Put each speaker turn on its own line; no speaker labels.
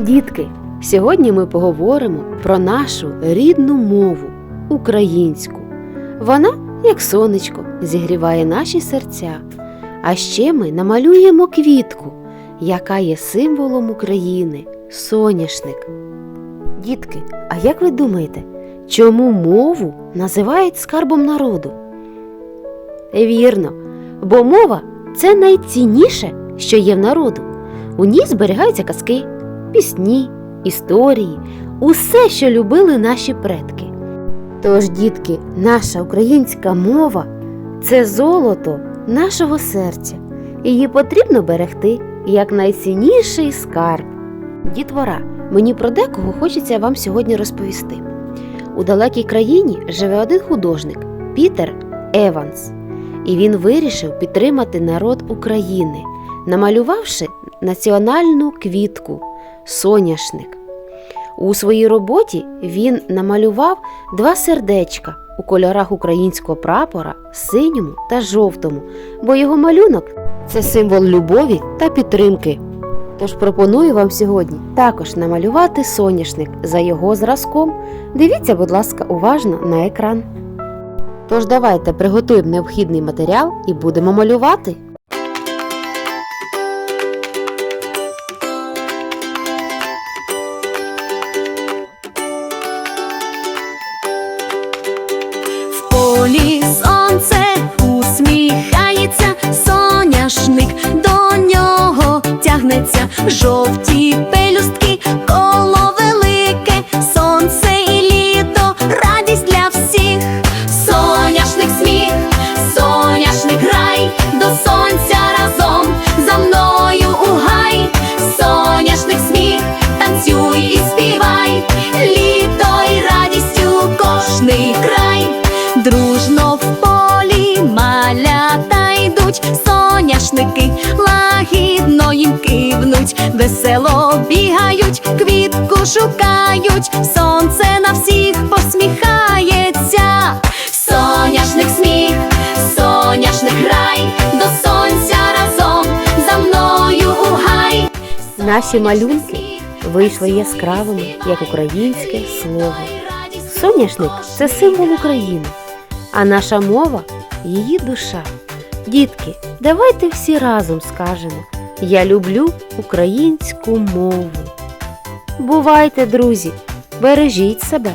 Дітки, сьогодні ми поговоримо про нашу рідну мову українську. Вона, як сонечко, зігріває наші серця. А ще ми намалюємо квітку, яка є символом України соняшник. Дітки, а як ви думаєте, чому мову називають скарбом народу? Вірно, бо мова це найцінніше, що є в народу. У ній зберігаються казки, пісні, історії, усе, що любили наші предки. Тож, дітки, наша українська мова це золото нашого серця. Її потрібно берегти як найцінніший скарб. Дітвора, мені про декого хочеться вам сьогодні розповісти. У далекій країні живе один художник Пітер Еванс, і він вирішив підтримати народ України, намалювавши національну квітку соняшник. У своїй роботі він намалював два сердечка у кольорах українського прапора синьому та жовтому, бо його малюнок це символ любові та підтримки. Тож пропоную вам сьогодні також намалювати соняшник за його зразком. Дивіться, будь ласка, уважно на екран. Тож давайте приготуємо необхідний матеріал і будемо малювати.
Жовті пелюстки, коло велике, сонце і літо, радість для всіх. Соняшник сміх, соняшник грай, до сонця разом за мною у гай. Соняшник сміх, танцюй і співай, літо і радістю кожний край. Дружно в полі малята йдуть, соняшники весело бігають, квітку шукають, сонце на всіх посміхається. Соняшник сміх, соняшник грай, до сонця разом за мною у гай.
Наші малюнки вийшли яскравими, як українське слово. Соняшник це символ України, а наша мова її душа. Дітки, давайте всі разом скажемо: Я люблю українську мову. Бувайте, друзі, бережіть себе